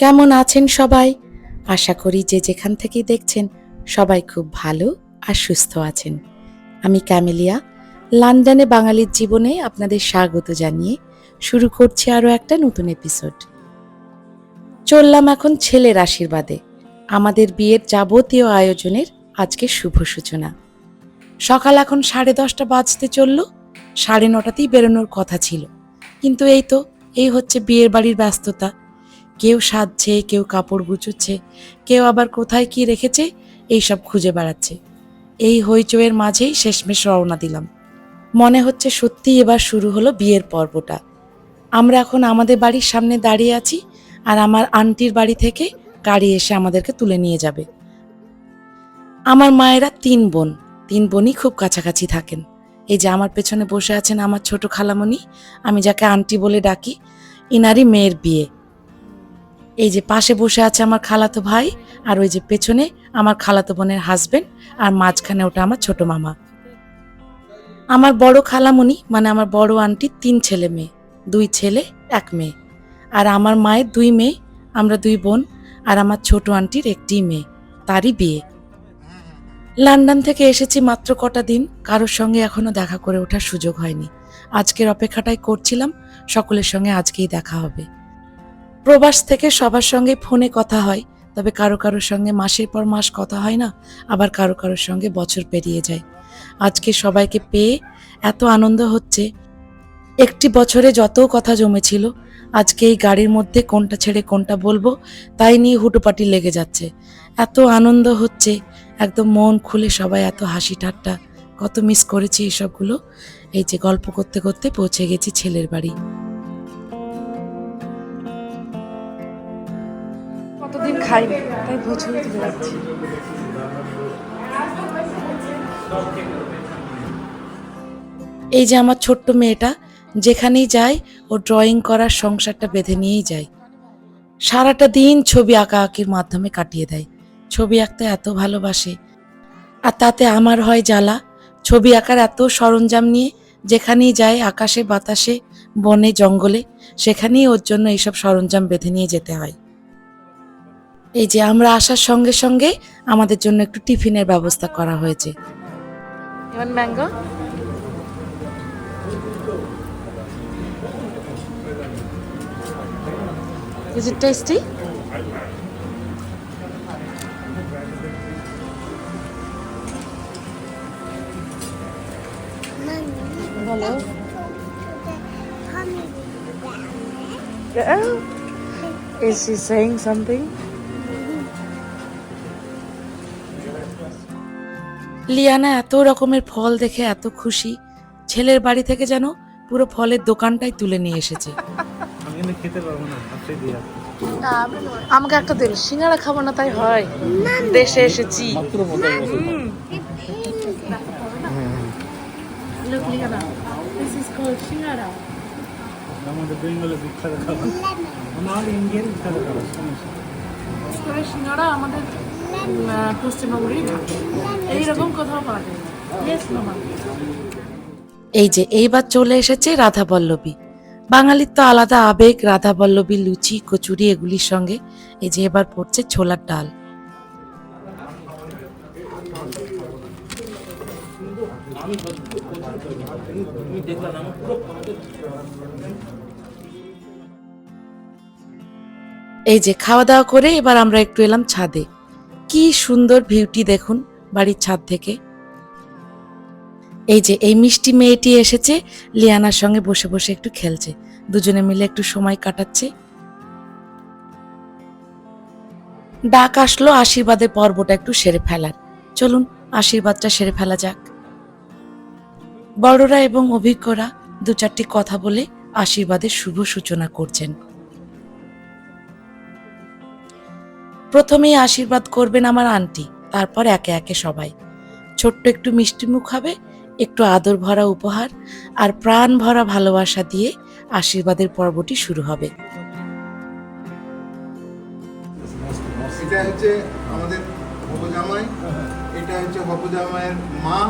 কেমন আছেন সবাই? আশা করি যে যেখান থেকেই দেখছেন সবাই খুব ভালো আর সুস্থ আছেন। আমি ক্যামেলিয়া। লন্ডনে বাঙালির জীবনে আপনাদের স্বাগত জানিয়ে শুরু করছি আরও একটা নতুন এপিসোড চললাম এখন ছেলের আশীর্বাদে। আমাদের বিয়ের যাবতীয় আয়োজনের আজকে শুভ সূচনা। সকাল এখন সাড়ে দশটা বাজতে চলল, সাড়ে নটাতেই বেরোনোর কথা ছিল। কিন্তু এই তো, এই হচ্ছে বিয়ের বাড়ির ব্যস্ততা। কেউ সাজছে, কেউ কাপড় গুছোচ্ছে কেউ আবার কোথায় কি রেখেছে, এইসব খুঁজে বেড়াচ্ছে। এই হইচইয়ের মাঝেই শেষমেশ রওনা দিলাম। মনে হচ্ছে সত্যি এবার শুরু হলো বিয়ের পর্বটা। আমরা এখন আমাদের বাড়ির সামনে দাঁড়িয়ে আছি আর আমার আন্টির বাড়ি থেকে গাড়ি এসে আমাদেরকে তুলে নিয়ে যাবে। আমার মায়েরা তিন বোন, তিন বোনই খুব কাছাকাছি থাকেন। এই যে আমার পেছনে বসে আছেন আমার ছোট খালামণি, আমি যাকে আন্টি বলে ডাকি, ইনারই মেয়ের বিয়ে। এই যে পাশে বসে আছে আমার খালাতো ভাই, আর ওই যে পেছনে আমার খালাতো বোনের হাজবেন্ড আর মাঝখানে ওটা আমার ছোট মামা। আমার বড় খালামণি মানে আমার বড় আন্টির তিন ছেলে মেয়ে, দুই ছেলে, এক মেয়ে। আর আমার মায়ের দুই মেয়ে, আমরা দুই বোন, আর আমার ছোট আন্টির একটি মেয়ে, তারই বিয়ে। লন্ডন থেকে এসেছি মাত্র কটা দিন, কারোর সঙ্গে এখনও দেখা করে ওঠার সুযোগ হয়নি। আজকের অপেক্ষাটাই করছিলাম, সকলের সঙ্গে আজকেই দেখা হবে। প্রবাস থেকে সবার সঙ্গে ফোনে কথা হয়, তবে কারও কারোর সঙ্গে মাসের পর মাস কথা হয় না, আবার কারও কারোর সঙ্গে বছর পেরিয়ে যায়। আজকে সবাইকে পেয়ে এত আনন্দ হচ্ছে। একটি বছরে যত কথা জমেছিল, আজকে এই গাড়ির মধ্যে কোনটা ছেড়ে কোনটা বলব, তাই নিয়ে হুটোপাটি লেগে যাচ্ছে। এত আনন্দ হচ্ছে, একদম মন খুলে সবাই এত হাসি ঠাট্টা, কত মিস করেছি এসবগুলো। এই যে গল্প করতে করতে পৌঁছে গেছি ছেলের বাড়ি। কতদিন খাইনি, তাই বুঝে তুলে এই যে আমার ছোট্ট মেয়েটা, যেখানেই যায়, ও ড্রয়িং করার সংসারটা বেঁধে নিয়েই যায়। সারাটা দিন ছবি আঁকা আঁকির মাধ্যমে কাটিয়ে দেয়। ছবি আঁকতে এত ভালোবাসে। আর তাতে আমার হয় জ্বালা। ছবি আঁকার এত সরঞ্জাম নিয়ে যেখানেই যায়, আকাশে, বাতাসে, বনে, জঙ্গলে, সেখানেই ওর জন্য এইসব সরঞ্জাম বেঁধে নিয়ে যেতে হয়। এই যে আমরা আসার সঙ্গে সঙ্গে আমাদের জন্য একটু টিফিনের ব্যবস্থা করা হয়েছে। Mango Is it tasty? বলো Is she saying something? Liana এত রকমের ফল দেখে এত খুশি। ছেলের বাড়ি থেকে যেন পুরো ফলের দোকানটাই তুলে নিয়ে এসেছে। আমি কিন্তু খেতে পারব না হাতে দিয়ে আমাকে একটা দিল সিঙ্গারা খাব না তাই হয়। দেশে এসেছি. আমাদের বেঙ্গলের বিখ্যাত খাবার আমাদের ইন্ডিয়ান বিখ্যাত খাবার সিঙ্গারা আমাদের উম, এই যে এইবার চলে এসেছে রাধা বল্লভী। বাঙালির তো আলাদা আবেগ, রাধা বল্লভী লুচি, কচুরি এগুলির সঙ্গে। এই যে এবার পড়ছে ছোলার ডাল। এই যে খাওয়া দাওয়া করে এবার আমরা একটু এলাম ছাদে। কি সুন্দর ভিউটি দেখুন বাড়ির ছাদ থেকে। এই যে, এই মিষ্টি মেয়েটি এসেছে, লিয়ানার সঙ্গে বসে বসে একটু খেলছে। দুজনে মিলে একটু সময় কাটাচ্ছে। ডাক আসলো আশীর্বাদের পর্বটা একটু সেরে ফেলার। চলুন, আশীর্বাদটা সেরে ফেলা যাক। বড়রা এবং অভিজ্ঞরা দু চারটি কথা বলে আশীর্বাদের শুভ সূচনা করছেন। প্রথমেই আশীর্বাদ করবেন আমার আন্টি, তারপর একে একে সবাই। ছোট্ট একটু মিষ্টি মুখ হবে, একটু আদর ভরা উপহার, আর প্রাণ ভরা ভালোবাসা দিয়ে আশীর্বাদের পর্বটি শুরু হবে। এটা হচ্ছে আমাদের এটা হচ্ছে মা।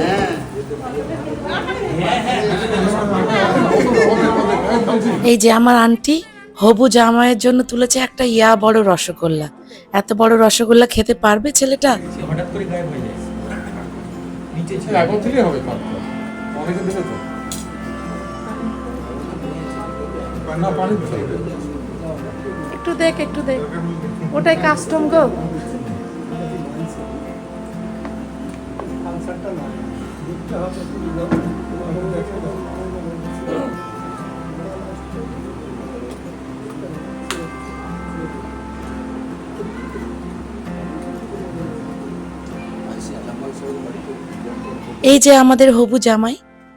হ্যাঁ। এই যে আমার আন্টি হবু জামাইয়ের জন্য তুলেছে একটা ইয়া বড় রসগোল্লা। এত বড় রসগোল্লা খেতে পারবে ছেলেটা? হঠাৎ করে গায়েব হয়ে যায়। নিচে ছিল এখন থেকেই হবে অনেকে দেবে তো না পানি দিতে হবে একটু দেখ একটু দেখ। ওটাই কাস্টম গো। এই যে আমাদের হবু জামাই,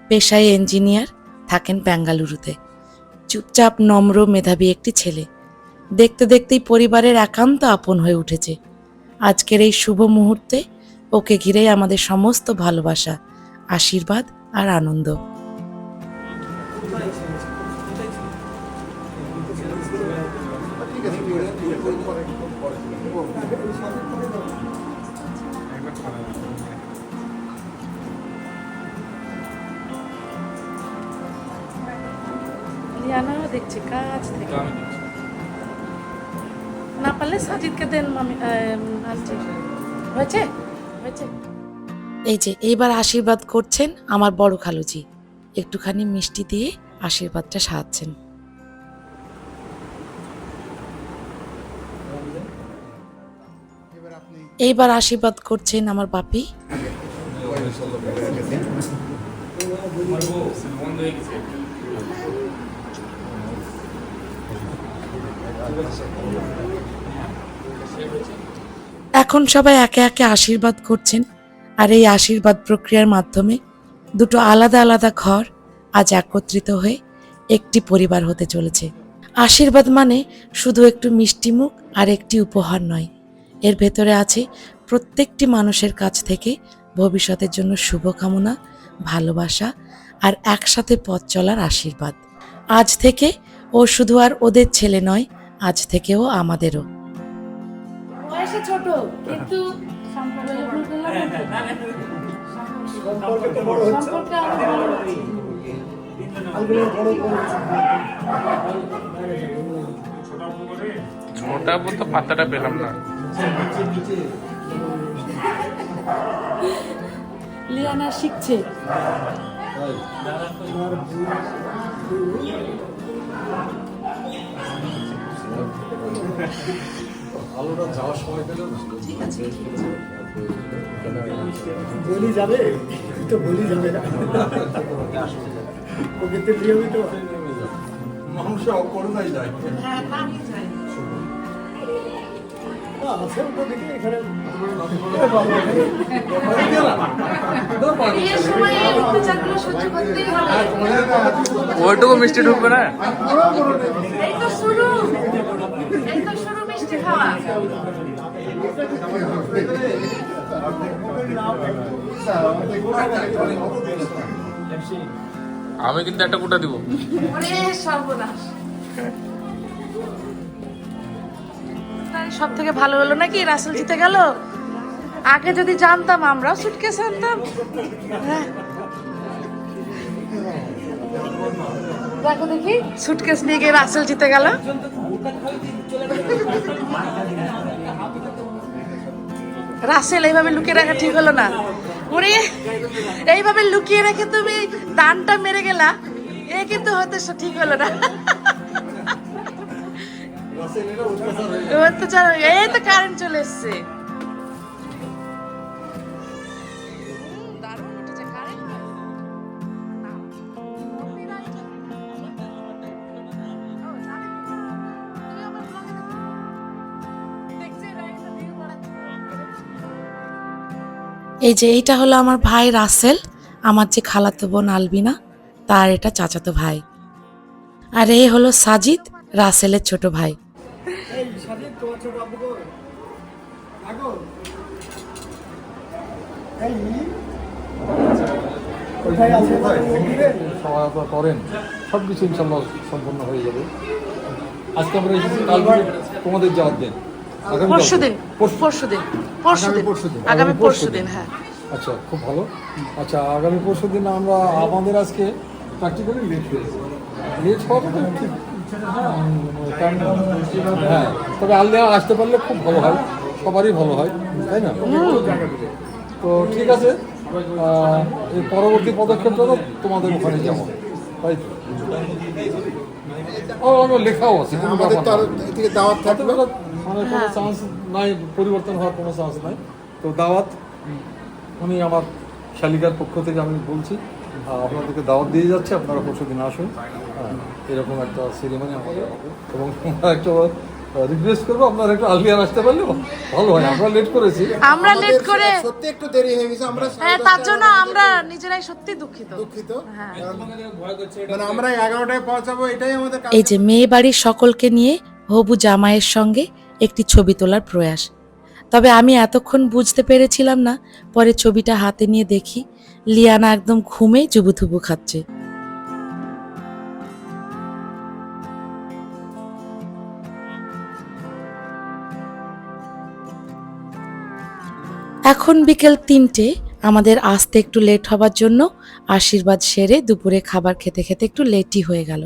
পেশায় ইঞ্জিনিয়ার থাকেন বেঙ্গালুরুতে। চুপচাপ নম্র মেধাবী একটি ছেলে। দেখতে দেখতেই পরিবারের একান্ত আপন হয়ে উঠেছে। আজকের এই শুভ মুহূর্তে ওকে ঘিরেই আমাদের সমস্ত ভালোবাসা। আশীর্বাদ আর আনন্দ। দেখছি কাজ থেকে। না পারলে সাজিদকে দেন মামি আন্টি। হয়েছে? হয়েছে? এই যে, এইবার আশীর্বাদ করছেন আমার বড় খালুজি। একটুখানি মিষ্টি দিয়ে আশীর্বাদটা আপনি এইবার আশীর্বাদ করছেন আমার বাপি। এখন সবাই একে একে আশীর্বাদ করছেন। আর এই আশীর্বাদ প্রক্রিয়ার মাধ্যমে দুটো আলাদা আলাদা ঘর আজ একত্রিত হয়ে একটি পরিবার হতে চলেছে। আশীর্বাদ মানে শুধু একটু মিষ্টি মুখ আর একটি উপহার নয়। এর ভেতরে আছে প্রত্যেকটি মানুষের কাছ থেকে ভবিষ্যতের জন্য শুভকামনা, ভালোবাসা আর একসাথে পথ চলার আশীর্বাদ। আজ থেকে ও শুধু আর ওদের ছেলে নয়, আজ থেকেও আমাদেরও। ছোট, কিন্তু সম্পর্কে বড় হচ্ছে। ছোটা বলতে পাতাটা পেলাম না লিয়ানা শিখছে আলোটা যাওয়ার সময় পেল না। ঠিক আছে। বলি যাবে? তো বলি যাবে। না ওকে তো নিয়মিত মানুষ যায়। না, আছে দেখি এখানে ওইটুকু মিষ্টি ঢুকবে না এই তো শুরু এই তো শুরু মিষ্টি খাওয়া আমি কিন্তু একটা কোটা দিব। সব থেকে ভালো হলো নাকি? রাসেল জিতে গেল? আগে যদি জানতাম, আমরাও সুটকেস আনতাম। হ্যাঁ। দেখো দেখি সুটকেস নিয়ে গিয়ে রাসেল জিতে গেল। রাসেল এইভাবে লুকিয়ে রাখা ঠিক হলো না। উনি এইভাবে লুকিয়ে রেখে তুমি দানটা মেরে গেলা এ কিন্তু হতে সে ঠিক হলো না। এই তো কারেন্ট চলে এসছে। এই যে এইটা হলো আমার ভাই রাসেল, আমার যে খালাতো বোন আলবিনা, তার এটা চাচাতো ভাই আর এই হলো সাজিদ, রাসেলের ছোট ভাই এই সাজিদ তোমার ছোট আব্বু কই? আগো এই কোথায় আছে মন্দিরে? সহায়তা করেন সব কিছু ইনশাল্লাহ সম্পন্ন হয়ে যাবে আজকে আমরা তোমাদের যাওয়ার দিন আগামীকাল। পরশু দিন পরশু- পরশু দিন পরশু দিন পরশুদিন। আগামী আগামী পরশু পরশুদিন। দিন হ্যাঁ। আচ্ছা খুব ভালো। আচ্ছা আগামী পরশু দিন আমরা আমাদের আজকে প্র্যাকটিক্যালি লেট হয়েছে লেট হওয়াটা তো ঠিক হ্যাঁ তবে আলদা আসতে পারলে খুব ভালো হয় সবারই ভালো হয় তাই না? তো ঠিক আছে এর পরবর্তী পদক্ষেপটা তো তোমাদের ওখানে যাব তাই তো? ও আমার লেখাও আছে আমাদের থেকে দাওয়াত থাকবে? মানে কোনো চান্স নাই পরিবর্তন হওয়ার কোনো চান্স নাই। তো দাওয়াত আমি আমার শালিকার পক্ষ থেকে আমি বলছি আপনাদেরকে দাওয়াত দিয়ে যাচ্ছে আপনারা পরশু দিন আসুন। হ্যাঁ, এরকম একটা সেরিমনি আমাদের হবে। এবং আমরা একটা রিকোয়েস্ট করব আপনারা একটু আর্লিয়ার আসতে পারলে ভালো হয় আমরা লেট করেছি। আমরা লেট করে সত্যি একটু দেরি হয়ে গেছে আমরা হ্যাঁ তার জন্য আমরা নিজেরাই সত্যি দুঃখিত। দুঃখিত। হ্যাঁ। মানে আমরা এগারোটায় পৌঁছাবো এটাই আমাদের কাজ। এই যে মেয়ে বাড়ির সকলকে নিয়ে হবু জামাইয়ের সঙ্গে একটি ছবি তোলার প্রয়াস। তবে আমি এতক্ষণ বুঝতে পেরেছিলাম না, পরে ছবিটা হাতে নিয়ে দেখি, লিয়ানা একদম ঘুমে জুবুথুবু খাচ্ছে। এখন বিকেল তিনটে, আমাদের আসতে একটু লেট হবার জন্য আশীর্বাদ সেরে দুপুরে খাবার খেতে খেতে একটু লেটই হয়ে গেল।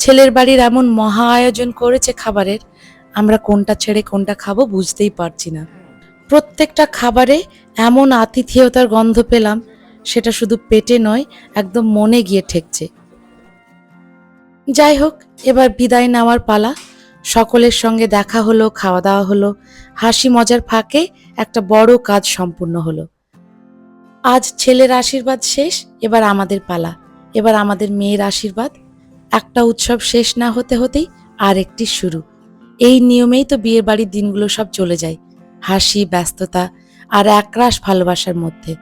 ছেলের বাড়ির এমন মহা আয়োজন করেছে খাবারের আমরা কোনটা ছেড়ে কোনটা খাব বুঝতেই পারছি না। প্রত্যেকটা খাবারে এমন আতিথেয়তার গন্ধ পেলাম, সেটা শুধু পেটে নয়, একদম মনে গিয়ে ঠেকছে। যাই হোক, এবার বিদায় নেওয়ার পালা। সকলের সঙ্গে দেখা হলো, খাওয়া দাওয়া হলো। হাসি মজার ফাঁকে একটা বড় কাজ সম্পূর্ণ হলো। আজ ছেলের আশীর্বাদ শেষ, এবার আমাদের পালা। এবার আমাদের মেয়ের আশীর্বাদ। একটা উৎসব শেষ না হতে হতেই আরেকটি শুরু। এই নিয়মেই তো বিয়ের বাড়ির দিনগুলো সব চলে যায়। হাসি, ব্যস্ততা আর একরাশ ভালোবাসার মধ্যে।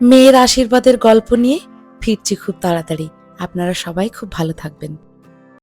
মেয়ের আশীর্বাদের গল্প নিয়ে ফিরছি খুব তাড়াতাড়ি। আপনারা সবাই খুব ভালো থাকবেন।